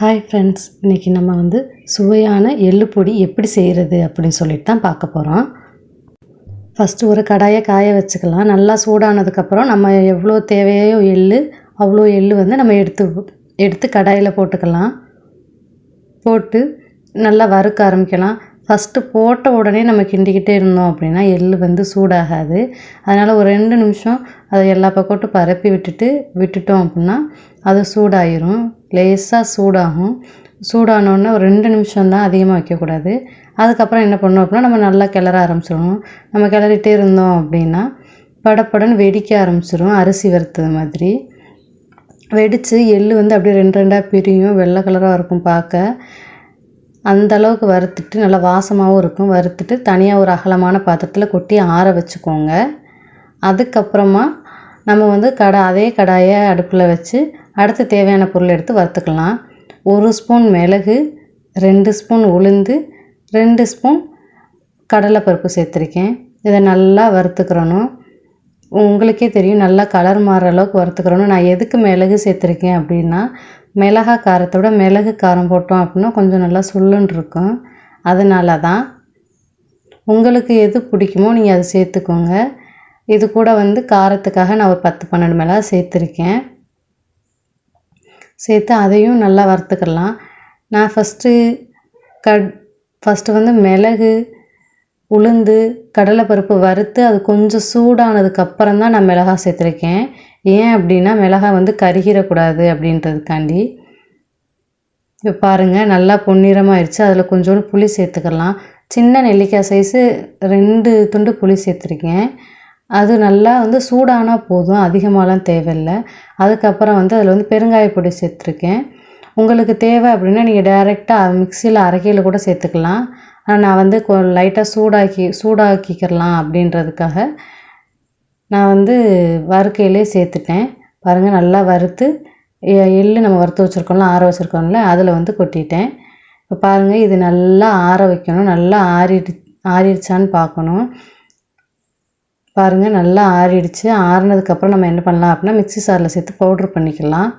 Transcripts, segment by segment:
Hi friends இன்றைக்கி நம்ம வந்து சுவையான எள்ளு பொடி எப்படி செய்கிறது அப்படின்னு சொல்லிட்டு தான் பார்க்க போகிறோம் ஃபஸ்ட்டு ஒரு கடாயை காய வச்சுக்கலாம். நல்லா சூடானதுக்கப்புறம் நம்ம எவ்வளோ தேவையோ எள்ளு அவ்வளோ எள்ளு வந்து நம்ம எடுத்து எடுத்து கடாயில் போட்டுக்கலாம். போட்டு நல்லா வறுக்க ஆரம்பிக்கலாம். ஃபஸ்ட்டு போட்ட உடனே நம்ம கிண்டிக்கிட்டே இருந்தோம் அப்படின்னா எள் வந்து சூடாகாது. அதனால் ஒரு ரெண்டு நிமிஷம் அதை எல்லா பக்கோட்டும் பரப்பி விட்டுட்டு விட்டுட்டோம் அப்படின்னா அது சூடாயிரும். லேசாக சூடாகும். சூடானோடனே ஒரு ரெண்டு நிமிஷம் தான் அதிகமாக வைக்கக்கூடாது. அதுக்கப்புறம் என்ன பண்ணோம் அப்படின்னா நம்ம நல்லா கிளற ஆரம்பிச்சிடணும் நம்ம கிளறிட்டே இருந்தோம் அப்படின்னா படப்படன்னு வெடிக்க ஆரம்பிச்சிடும் அரிசி வறுத்தது மாதிரி. வெடித்து எள் வந்து அப்படியே ரெண்டு ரெண்டாக பிரியும். வெள்ளை கலராக இருக்கும் பார்க்க. அந்த அளவுக்கு வறுத்துட்டு நல்லா வாசமாகவும் இருக்கும். வறுத்துட்டு தனியாக ஒரு அகலமான பாத்திரத்தில் கொட்டி ஆற வச்சுக்கோங்க. அதுக்கப்புறமா நம்ம வந்து கடை அதே கடாயை அடுப்பில் வச்சு அடுத்து தேவையான பொருள் எடுத்து வறுத்துக்கலாம். ஒரு ஸ்பூன் மிளகு ரெண்டு ஸ்பூன் உளுந்து ரெண்டு ஸ்பூன் கடலைப்பருப்பு சேர்த்துருக்கேன். இதை நல்லா வறுத்துக்கிறணும். உங்களுக்கே தெரியும் நல்லா கலர் மாறுற அளவுக்கு வறுத்துக்கிறணும். நான் எதுக்கு மிளகு சேர்த்துருக்கேன் அப்படின்னா மிளகா காரத்தை விட மிளகு காரம் போட்டோம் அப்படின்னா கொஞ்சம் நல்லா சுள்ளுன்னு இருக்கும். அதனால தான் உங்களுக்கு எது பிடிக்குமோ நீங்கள் அதை சேர்த்துக்கோங்க. இது கூட வந்து காரத்துக்காக நான் ஒரு பத்து பன்னெண்டு மிளகா சேர்த்துருக்கேன். சேர்த்து அதையும் நல்லா வறுத்துக்கலாம். நான் ஃபஸ்ட்டு கட் ஃபஸ்ட்டு வந்து மிளகு உளுந்து கடலைப்பருப்பு வறுத்து அது கொஞ்சம் சூடானதுக்கப்புறம் தான் நான் மிளகா சேர்த்துருக்கேன். ஏன் அப்படின்னா மிளகாய் வந்து கருகிடக்கூடாது அப்படின்றதுக்காண்டி. இப்போ பாருங்கள் நல்லா பொன்னிறமாகிடுச்சு அதில் கொஞ்சோண்டு புளி சேர்த்துக்கலாம். சின்ன நெல்லிக்காய் சைஸு ரெண்டு துண்டு புளி சேர்த்துருக்கேன். அது நல்லா வந்து சூடானால் போதும். அதிகமாகலாம் தேவையில்லை. அதுக்கப்புறம் வந்து அதில் வந்து பெருங்காய பொடி சேர்த்துருக்கேன். உங்களுக்கு தேவை அப்படின்னா நீங்கள் டைரெக்டாக மிக்சியில் அரைக்கையில் கூட சேர்த்துக்கலாம். ஆனால் நான் வந்து கொ லைட்டாக சூடாக்கி சூடாக்கிக்கிறலாம் அப்படின்றதுக்காக நான் வந்து வறுக்கையிலே சேர்த்துட்டேன். பாருங்கள் நல்லா வறுத்து எள்ளு நம்ம வறுத்து வச்சுருக்கோம்ல ஆற வச்சுருக்கோம்ல அதில் வந்து கொட்டிட்டேன். இப்போ பாருங்கள் இது நல்லா ஆற வைக்கணும். நல்லா ஆறிடு ஆறிடுச்சான்னு பார்க்கணும். பாருங்கள் நல்லா ஆறிடுச்சு. ஆறினதுக்கப்புறம் நம்ம என்ன பண்ணலாம் அப்படின்னா மிக்ஸி சாரில் சேர்த்து பவுட்ரு பண்ணிக்கலாம்.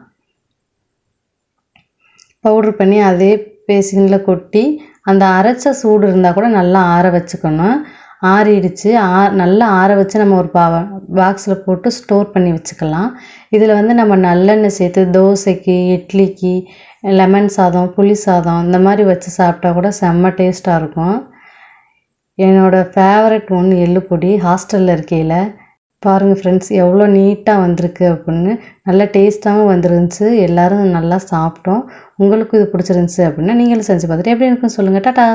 பவுட்ரு பண்ணி அதே பேசினில் கொட்டி அந்த அரைச்ச சூடு இருந்தால் கூட நல்லா ஆற வச்சுக்கணும். ஆறிடுச்சு. ஆ நல்லா ஆற வச்சு நம்ம ஒரு பா பாக்ஸில் போட்டு ஸ்டோர் பண்ணி வச்சுக்கலாம். இதில் வந்து நம்ம நல்லெண்ணெய் சேர்த்து தோசைக்கு இட்லிக்கு லெமன் சாதம் புளி சாதம் இந்த மாதிரி வச்சு சாப்பிட்டா கூட செம்ம டேஸ்ட்டாக இருக்கும். என்னோடய ஃபேவரட் ஒன்று எள்ளுப்பொடி ஹாஸ்டலில் இருக்கையில். பாருங்கள் ஃப்ரெண்ட்ஸ் எவ்வளோ நீட்டாக வந்திருக்கு அப்படின்னு. நல்ல டேஸ்ட்டாகவும் வந்துருந்துச்சு. எல்லோரும் நல்லா சாப்பிட்டோம். உங்களுக்கும் இது பிடிச்சிருந்துச்சி அப்படின்னா நீங்களும் செஞ்சு பார்த்துட்டு எப்படி இருக்குன்னு சொல்லுங்கள் டாட்டா